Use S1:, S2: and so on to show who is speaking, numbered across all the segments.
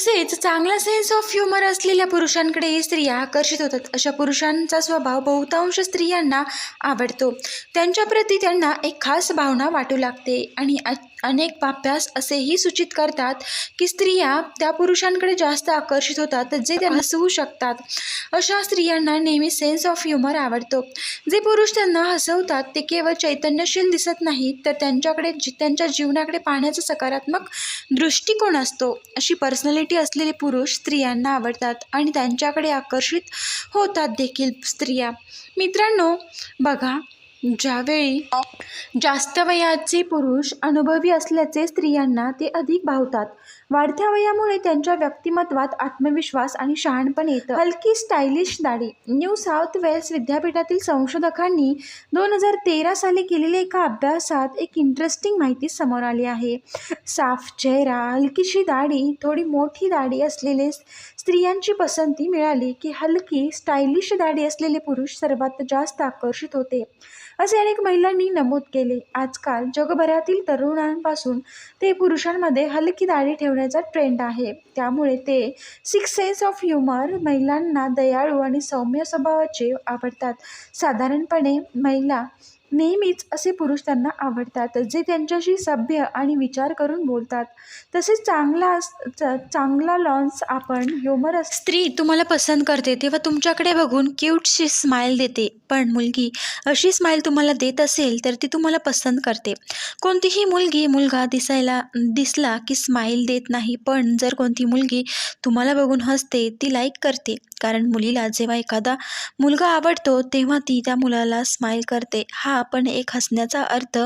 S1: तसेच चांगला sense of humour असलेल्या पुरुषांकडे स्त्रिया आकर्षित होतात. अशा पुरुषांचा स्वभाव बहुतांश स्त्रियांना आवडतो. त्यांच्याप्रती त्यांना एक खास भावना वाटू लागते आणि अनेक अभ्यास असेही सूचित करतात की स्त्रिया त्या पुरुषांकडे जास्त आकर्षित होतात जे त्यांना हसवू शकतात. अशा स्त्रियांना नेहमी सेन्स ऑफ ह्युमर आवडतो. जे पुरुष त्यांना हसवतात ते केवळ चैतन्यशील दिसत नाहीत तर त्यांच्याकडे जी त्यांच्या जीवनाकडे पाहण्याचा सकारात्मक दृष्टिकोन असतो. अशी पर्सनॅलिटी असलेले पुरुष स्त्रियांना आवडतात आणि त्यांच्याकडे आकर्षित होतात देखील स्त्रिया. मित्रांनो बघा ज्यावेळी जास्त वयाचे पुरुष अनुभवी असल्याचे स्त्रियांना ते अधिक भावतात. वाढत्या वयामुळे त्यांच्या व्यक्तिमत्वात आत्मविश्वास आणि शहाणपण येतं. हलकी स्टायलिश दाढी न्यू साऊथ वेल्स विद्यापीठातील संशोधकांनी दोन हजार तेरा साली केलेल्या एका अभ्यासात एक इंटरेस्टिंग माहिती समोर आली आहे. साफ चेहरा हलकीशी दाढी थोडी मोठी दाढी असलेले स्त्रियांची पसंती मिळाली की हलकी स्टायलिश दाढी असलेले पुरुष सर्वात जास्त आकर्षित होते असे अनेक महिलांनी नमूद केले. आजकाल जगभरातील तरुणांपासून ते पुरुषांमध्ये हलकी दाढी ठेवण्याचा ट्रेंड आहे. त्यामुळे ते सिक्स सेन्स ऑफ ह्युमर महिलांना दयाळू आणि सौम्य स्वभावाचे आवडतात. साधारणपणे महिला नेहमीच असे पुरुष त्यांना आवडतात जे त्यांच्याशी सभ्य आणि विचार करून बोलतात. तसेच चांगला अस- च- चांगला लॉन्स आपण ह्युमर स्त्री तुम्हाला पसंत करते तेव्हा तुमच्याकडे बघून क्यूटशी स्माईल देते. पण मुलगी अशी स्माईल तुम्हाला देत असेल तर ती तुम्हाला पसंत करते. कोणतीही मुलगी मुलगा दिसायला दिसला की स्माईल देत नाही पण जर कोणती मुलगी तुम्हाला बघून हसते ती लाईक करते. कारण मुलीला जेव्हा एखादा मुलगा आवडतो तेव्हा ती त्या मुलाला स्माईल करते. हा आपण एक हसण्याचा अर्थ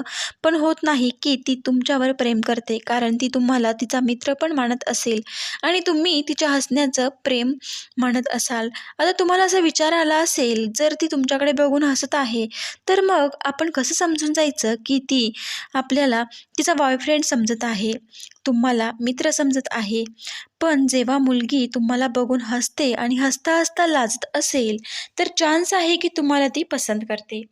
S1: पण होत नाही की ती तुमच्यावर प्रेम करते कारण ती तुम्हाला तिचा मित्र पण मानत असेल. आणि तुम्ही तिच्या हसण्याचं प्रेम म्हणत असाल. आता तुम्हाला असा विचार आला असेल जर ती तुमच्याकडे बघून हसत आहे तर मग आपण कसं समजून जायचं की ती आपल्याला तिचा बॉयफ्रेंड समजत आहे तुम्हाला मित्र समजत आहे? पण जेव्हा मुलगी तुम्हाला बघून हसते आणि हसता हसता लाजत असेल तर चान्स आहे की तुम्हाला ती पसंत करते.